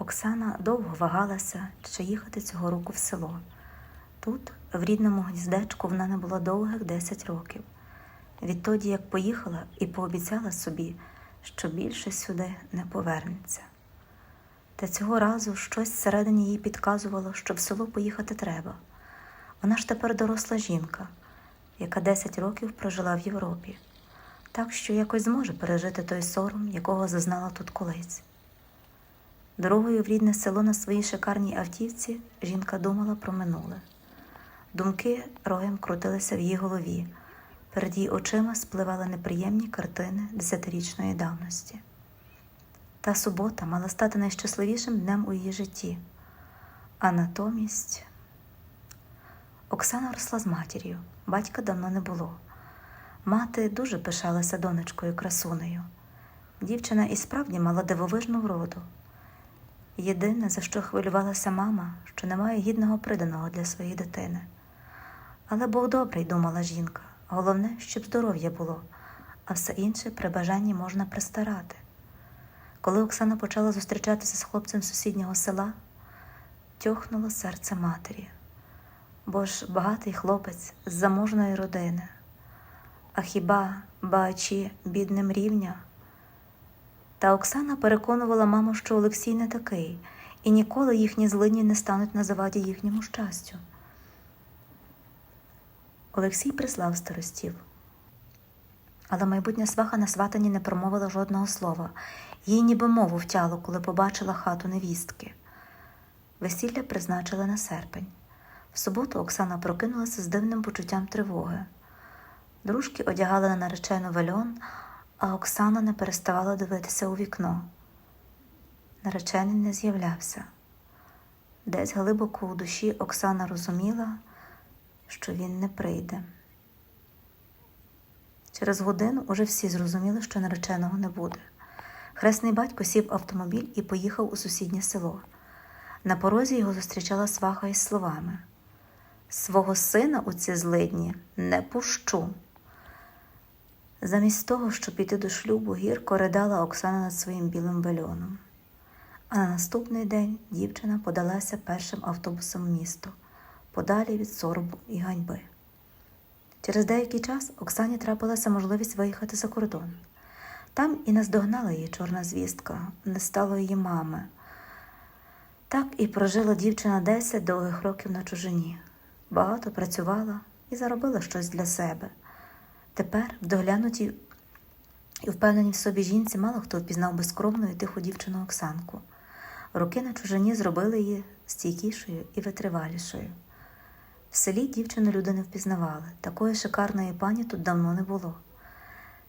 Оксана довго вагалася, чи їхати цього року в село. Тут, в рідному гніздечку, вона не була довгих 10 років. Відтоді, як поїхала і пообіцяла собі, що більше сюди не повернеться. Та цього разу щось всередині їй підказувало, що в село поїхати треба. Вона ж тепер доросла жінка, яка 10 років прожила в Європі, так що якось зможе пережити той сором, якого зазнала тут колись. Дорогою в рідне село на своїй шикарній автівці жінка думала про минуле. Думки роєм крутилися в її голові. Перед її очима спливали неприємні картини десятирічної давності. Та субота мала стати найщасливішим днем у її житті. А натомість Оксана росла з матір'ю, батька давно не було. Мати дуже пишалася донечкою красунею. Дівчина і справді мала дивовижну вроду. Єдине, за що хвилювалася мама, що немає гідного приданого для своєї дитини. Але Бог добрий, думала жінка. Головне, щоб здоров'я було, а все інше при бажанні можна пристарати. Коли Оксана почала зустрічатися з хлопцем сусіднього села, тьохнуло серце матері. Бо ж багатий хлопець з заможної родини. А хіба бачі бідним рівня? Та Оксана переконувала маму, що Олексій не такий, і ніколи їхні злидні не стануть на заваді їхньому щастю. Олексій прислав старостів. Але майбутня сваха на сватані не промовила жодного слова, їй ніби мову втяло, коли побачила хату невістки. Весілля призначили на серпень. В суботу Оксана прокинулася з дивним почуттям тривоги. Дружки одягали на наречену вельон, а Оксана не переставала дивитися у вікно. Наречений не з'являвся. Десь глибоко у душі Оксана розуміла, що він не прийде. Через годину уже всі зрозуміли, що нареченого не буде. Хресний батько сів автомобіль і поїхав у сусіднє село. На порозі його зустрічала сваха із словами: Свого сина у ці злидні не пущу. Замість того, щоб піти до шлюбу, гірко ридала Оксана над своїм білим вельоном. А на наступний день дівчина подалася першим автобусом в місто, подалі від соробу і ганьби. Через деякий час Оксані трапилася можливість виїхати за кордон. Там і наздогнала її чорна звістка, не стало її мами. Так і прожила дівчина 10 довгих років на чужині. Багато працювала і заробила щось для себе. Тепер, в доглянутій і впевненій в собі жінці, мало хто впізнав безкромну і тиху дівчину Оксанку. Роки на чужині зробили її стійкішою і витривалішою. В селі дівчину люди не впізнавали, такої шикарної пані тут давно не було.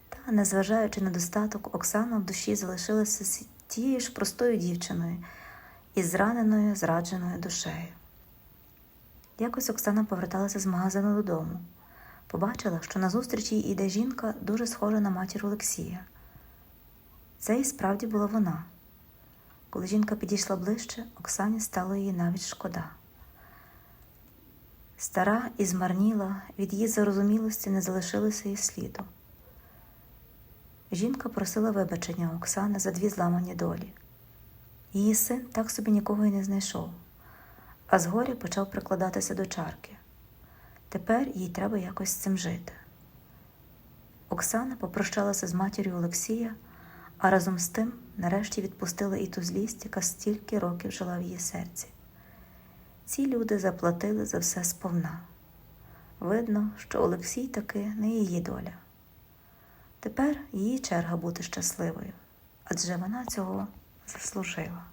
Та, незважаючи на достаток, Оксана в душі залишилася тією ж простою дівчиною із зраненою, зрадженою душею. Якось Оксана поверталася з магазину додому. Побачила, що назустріч їй іде жінка, дуже схожа на матір Олексія. Це і справді була вона. Коли жінка підійшла ближче, Оксані стало її навіть шкода. Стара і змарніла, від її зарозумілості не залишилося і сліду. Жінка просила вибачення Оксани за дві зламані долі. Її син так собі нікого й не знайшов, а згоря почав прикладатися до чарки. Тепер їй треба якось з цим жити. Оксана попрощалася з матір'ю Олексія, а разом з тим нарешті відпустила і ту злість, яка стільки років жила в її серці. Ці люди заплатили за все сповна. Видно, що Олексій таки не її доля. Тепер її черга бути щасливою, адже вона цього заслужила.